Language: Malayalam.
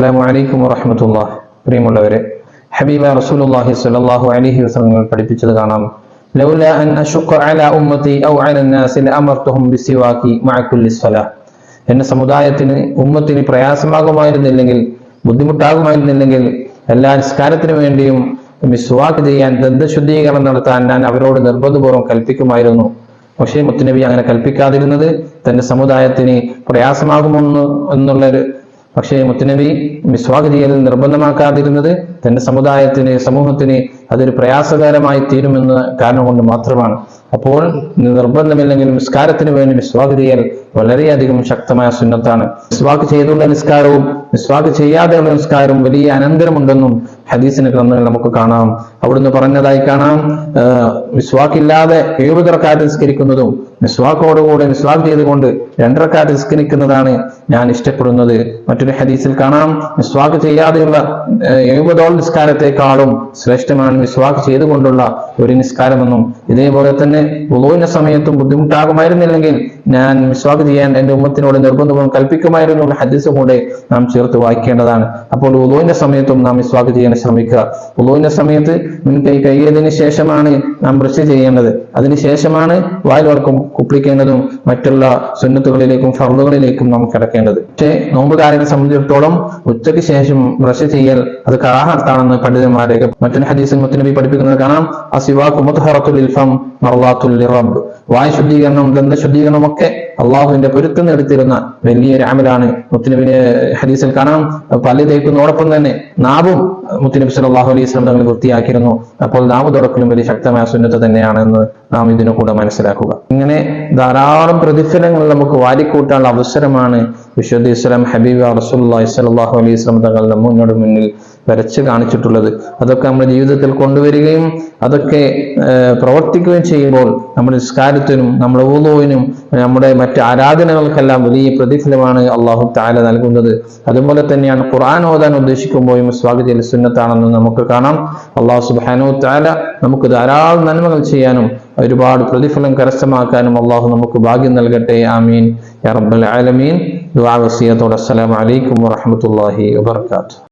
അസ്സാമലൈക്കും വറഹമത്തുള്ള പ്രിയമുള്ളവരെ ഹബീബ റസൂലുള്ളാഹി സ്വല്ലല്ലാഹു അലൈഹി വസല്ലം പഠിപ്പിച്ചത് കാണാം. ലൗല അൻ അശുഖ അലാ ഉമ്മതി ഔ അല നാസി ലഅമർതുഹും ബിസ്വാകി മഅ സ്വലാ. എന്ന സമുദായത്തിന് ഉമ്മത്തിന് പ്രയാസമാകുമായിരുന്നില്ലെങ്കിൽ ബുദ്ധിമുട്ടാകുമായിരുന്നില്ലെങ്കിൽ എല്ലാ നിസ്കാരത്തിനു വേണ്ടിയും മിസ്വാക്ക് ചെയ്യാൻ ദന്തശുദ്ധീകരണം നടത്താൻ ഞാൻ അവരോട് നിർബന്ധപൂർവം കൽപ്പിക്കുമായിരുന്നു. പക്ഷേ മുത്തുനബി അങ്ങനെ കൽപ്പിക്കാതിരുന്നത് തന്റെ സമുദായത്തിന് പ്രയാസമാകുമെന്ന് എന്നുള്ളൊരു പക്ഷേ മുത്തനബി മിസ്വാഗ് ചെയ്യൽ നിർബന്ധമാക്കാതിരുന്നത് തന്റെ സമുദായത്തിന് സമൂഹത്തിന് അതൊരു പ്രയാസകരമായി തീരുമെന്ന കാരണം കൊണ്ട് മാത്രമാണ്. അപ്പോൾ നിർബന്ധമില്ലെങ്കിൽ നിസ്കാരത്തിന് വേണ്ടി മിസ്വാക്ക് ചെയ്യൽ വളരെയധികം ശക്തമായ സുന്നത്താണ്. മിസ്വാക്ക് ചെയ്തുള്ള നിസ്കാരവും മിസ്വാക്ക് ചെയ്യാതെയുള്ള നിസ്കാരവും വലിയ അനന്തരമുണ്ടെന്നും ഹദീസിന് ഗ്രന്ഥങ്ങൾ നമുക്ക് കാണാം. അവിടുന്ന് പറഞ്ഞതായി കാണാം. മിസ്വാക്കില്ലാതെ എഴുപതിറക്കാറ്റ് നിസ്കരിക്കുന്നതും മിസ്വാക്കോടുകൂടെ മിസ്വാക്ക് ചെയ്തുകൊണ്ട് രണ്ടരക്കാറ്റ് നിസ്കരിക്കുന്നതാണ് ഞാൻ ഇഷ്ടപ്പെടുന്നത്. മറ്റൊരു ഹദീസിൽ കാണാം. മിസ്വാക്ക് ചെയ്യാതെയുള്ള എഴുപതോളം നിസ്കാരത്തെക്കാളും ശ്രേഷ്ഠമാണ് മിസ്വാക്ക് ചെയ്തുകൊണ്ടുള്ള ഒരു നിസ്കാരമെന്നും ഇതേപോലെ തന്നെ ഉളവിന്റെ സമയത്തും ബുദ്ധിമുട്ടാകുമായിരുന്നില്ലെങ്കിൽ ഞാൻ വിശ്വാസം ചെയ്യാൻ എന്റെ ഉമ്മത്തിനോട് നിർബന്ധവും കൽപ്പിക്കുമായിരുന്നു എന്ന ഹദീസ് കൂടെ നാം ചേർത്ത് വായിക്കേണ്ടതാണ്. അപ്പോൾ ഉളവിന്റെ സമയത്തും നാം വിശ്വാസം ചെയ്യാൻ ശ്രമിക്കുക. ഉളവിന്റെ സമയത്ത് മുൻകൈ കൈയതിന് ശേഷമാണ് നാം ബ്രഷ് ചെയ്യേണ്ടത്. അതിനുശേഷമാണ് വായിലോർക്കും കുപ്പിക്കേണ്ടതും മറ്റുള്ള സുന്നത്തുകളിലേക്കും ഫർദുകളിലേക്കും നാം കിടക്കേണ്ടത്. പക്ഷേ നോമ്പുകാരനെ സംബന്ധിച്ചിടത്തോളം ഉച്ചയ്ക്ക് ശേഷം ബ്രഷ് ചെയ്യൽ അത് കറാഹത്താണെന്ന് പണ്ഡിതന്മാരെ മറ്റൊരു ഹദീസിൽ മുത്തനബി പഠിപ്പിക്കുന്നത് കാണാം. അസിവാഖു മുത്ഹറത്തുൽ ഇൽഫം മർവാത്തുൽ റബ്ബ് വായു ശുദ്ധീകരണം ദന്ത ശുദ്ധീകരണം ഒക്കെ അള്ളാഹുവിന്റെ പൊരുത്തം എടുത്തിരുന്ന വലിയൊരു അമലാണ് മുത്തനബിന്റെ ഹദീസിൽ കാണാം. പല്ല് തേക്കുന്നതോടൊപ്പം തന്നെ നാവും മുത്തനബി സല്ലല്ലാഹു അലൈഹി സ്വലം തങ്ങൾ വൃത്തിയാക്കിയിരുന്നു. അപ്പോൾ നാവ് തുറക്കലും വലിയ ശക്തമായ സുന്നത്ത് തന്നെയാണെന്ന് നാം ഇതിനു കൂടെ മനസ്സിലാക്കുക. ഇങ്ങനെ ധാരാളം പ്രതിഫലങ്ങൾ നമുക്ക് വാരിക്കൂട്ടാനുള്ള അവസരമാണ് വിശുദ്ധ ഇസ്ലാം ഹബീബ് സ്വല്ലല്ലാഹു അലൈഹി സ്വലം തങ്ങളുടെ മുന്നോട് മുന്നിൽ വരച്ച് കാണിച്ചിട്ടുള്ളത്. അതൊക്കെ നമ്മുടെ ജീവിതത്തിൽ കൊണ്ടുവരികയും അതൊക്കെ പ്രവർത്തിക്കുകയും ചെയ്യുമ്പോൾ നമ്മുടെ നിസ്കാരത്തിനും നമ്മുടെ ഊതുവിനും നമ്മുടെ മറ്റ് ആരാധനകൾക്കെല്ലാം വലിയ പ്രതിഫലമാണ് അള്ളാഹു താല നൽകുന്നത്. അതുപോലെ തന്നെയാണ് ഖുർആൻ ഓതാൻ ഉദ്ദേശിക്കുമ്പോഴും സ്വാഗതി സുന്നത്താണെന്ന് നമുക്ക് കാണാം. അള്ളാഹു സുബാനു താല നമുക്ക് ധാരാളം നന്മകൾ ചെയ്യാനും ഒരുപാട് പ്രതിഫലം കരസ്ഥമാക്കാനും അള്ളാഹു നമുക്ക് ഭാഗ്യം നൽകട്ടെ. ആമീൻ. യാ റബ്ബൽ ആലമീൻ. ദുആ വസിയത്തോടെ അസ്സലാമു അലൈക്കും വറഹ്മത്തുള്ളാഹി വബറകാതുഹു.